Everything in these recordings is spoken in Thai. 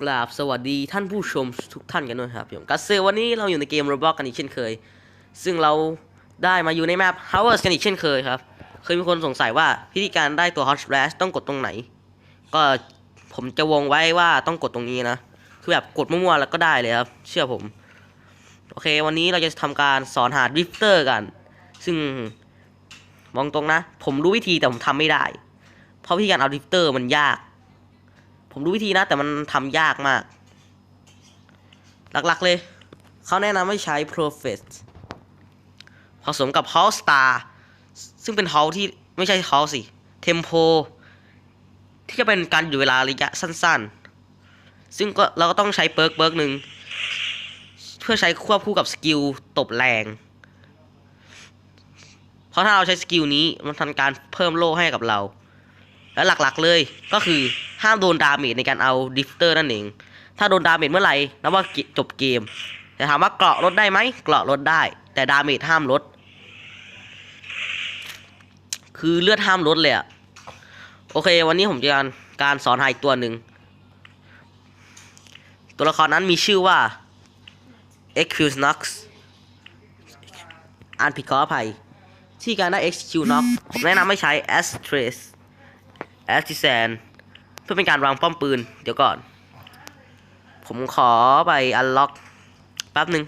กราบสวัสดีท่านผู้ชมทุกท่านกันด้วยครับผมกัสเซลวันนี้เราอยู่ในเกม Roblox กันอีกเช่นเคย ซึ่งเราได้มาอยู่ในแมป Hours กันอีกเช่นเคยครับ เคยมีคนสงสัยว่าพิธีการได้ตัว Hot Splash ต้องกดตรงไหน ก็ผมจะวงไว้ว่าต้องกดตรงนี้นะ คือแบบกดมั่วๆแล้วก็ได้เลยครับ เชื่อผม โอเค วันนี้เราจะทำการสอนหาดริฟเตอร์กัน ซึ่งมองตรงนะ ผมรู้วิธีแต่ผมทำไม่ได้ เพราะวิธีการเอาดริฟเตอร์มันยาก ผมรู้วิธีนะ แต่มันทำยากมาก หลักๆเลย เขาแนะนำให้ใช้ Profit ผสมกับ h o l Star ซึ่งเป็น h o l ที่ไม่ใช่ h o l สิ Tempo ที่จะเป็นการอยู่เวลาระยะสั้นๆ ซึ่งก็เราก็ต้องใช้เปิร์กเปิร์กหนึ่ง เพื่อใช้ควบคู่กับสกิลตบแรง เพราะถ้าเราใช้สกิลนี้มันทำการเพิ่มโล่ให้กับเรา และหลักๆเลยก็คือ ห้ามโดนดาเมจในการเอาดิฟเตอร์นั่นเอง ถ้าโดนดาเมจเมื่อไหร่นับว่าจบเกม แต่ถามว่าเกราะลดได้ไหมเกราะลดได้ แต่ดาเมจห้ามลด คือเลือดห้ามลดเลยอะโอเค วันนี้ผมจะการการสอนหาอีกตัวหนึ่ง ตัวละครนั้นมีชื่อว่า e x c u Nox อ่านผิดขออภัย ที่การได้ Execute Nox ผมแนะนำให้ใช้ Astrace แอสติแซน เพื่อเป็นการวางป้อมปืน เดี๋ยวก่อน ผมขอไปอันล็อกแป๊บหนึ่ง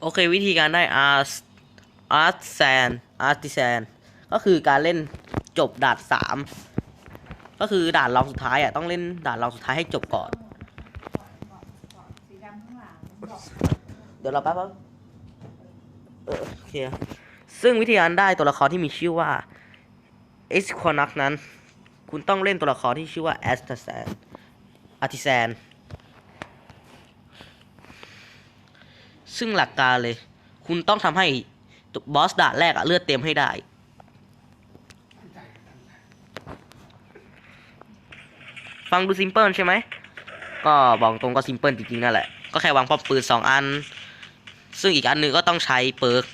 โอเควิธีการได้อาร์อาร์แซนอาร์ติแซนก็คือการเล่นจบด่านสามก็คือด่านรองสุดท้ายอะต้องเล่นด่านรองสุดท้ายให้จบก่อน เดี๋ยวเราแป๊บเออโอเคซึ่งวิธีการได้ตัวละครที่มีชื่อว่า เอสควอนักนั้น คุณต้องเล่นตัวละครที่ชื่อว่าแอสต s แซนอาร์ติแซน ซึ่งหลักการเลย คุณต้องทำให้บอสด่านแรกอะเลือดเต็มให้ได้ ฟังดูซิมเพิลใช่ไหม ก็บอกตรงก็ซิมเพิลจริงๆนั่นแหละ ก็แค่วางป้อมปืนสองอัน ซึ่งอีกอันหนึ่งก็ต้องใช้เปิร์ก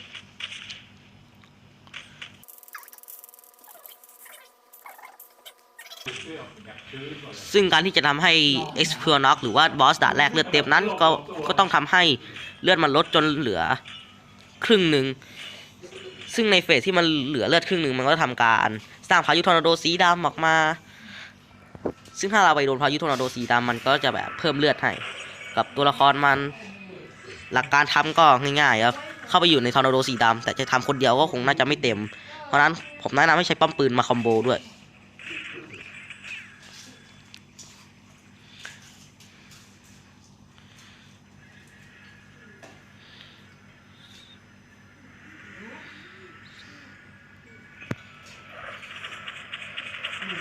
ซึ่งการที่จะทำให้ e x p l o r Knock หรือว่าบอสด่านแรกเลือดเต็มนั้นก็ก็ต้องทำให้เลือดมันลดจนเหลือครึ่งหนึ่ง ซึ่งในเฟสที่มันเหลือเลือดครึ่งหนึ่งมันก็ทำการสร้างพายุทอร์นาโดสีดำออกมา ซึ่งถ้าเราไปโดนพายุทอร์นาโดสีดำมันก็จะแบบเพิ่มเลือดให้กับตัวละครมัน หลักการทำก็ง่ายๆครับเข้าไปอยู่ในทอร์นาโดสีดำแต่จะทำคนเดียวก็คงน่าจะไม่เต็ม เพราะฉะนั้นผมแนะนำให้ใช้ป้อมปืนมาคอมโบด้วย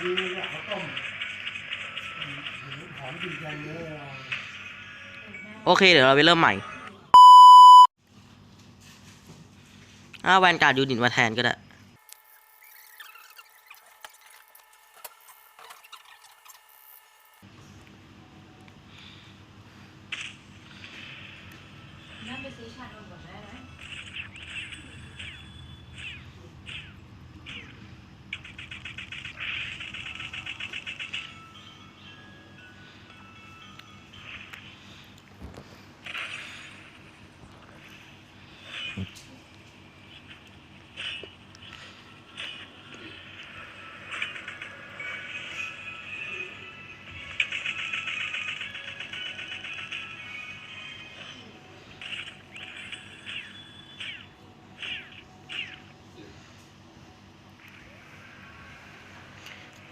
ดีเนี่ยเขาต้มหอมกินกันเยโอเค เดี๋ยวเราไปเริ่มใหม่อ่าแวนการ์ดยูนิตมาแทนก็ได้นั่นไปซื้อชานม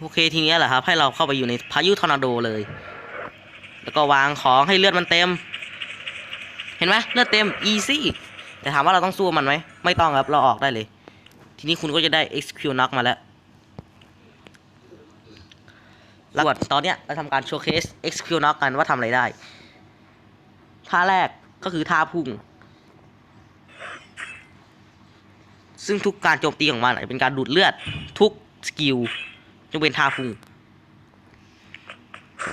โอเคทีนี้แหละครับ ให้เราเข้าไปอยู่ในพายุทอร์นาโดเลย แล้วก็วางของให้เลือดมันเต็ม เห็นไหมเลือดเต็ม easy แต่ถามว่าเราต้องสู้มันไหมไม่ต้องครับเราออกได้เลย ทีนี้คุณก็จะได้ execute knock มาแล้วแล้วตอนเนี้ยเราทำการโชว์เคส execute knock กันว่าทำอะไรได้ท่าแรกก็คือท่าพุ่ง ซึ่งทุกการโจมตีของมันเป็นการดูดเลือดทุกสกิลยกเป็นท่าพุ่ง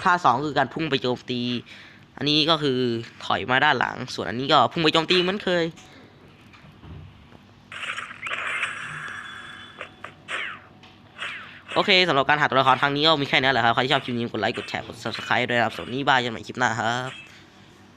ท่าสองคือการพุ่งไปโจมตี อันนี้ก็คือถอยมาด้านหลัง ส่วนอันนี้ก็พุ่งไปโจมตีเหมือนเคย โอเคสำหรับการหาตัวละครครั้งนี้ก็มีแค่นี้แหละครับ ใครที่ชอบคลิปนี้กดไลค์ กดแชร์ กด subscribe ด้วยนะครับสำหรับวัสดีบ้ายกันใหม่คลิปหน้าครับ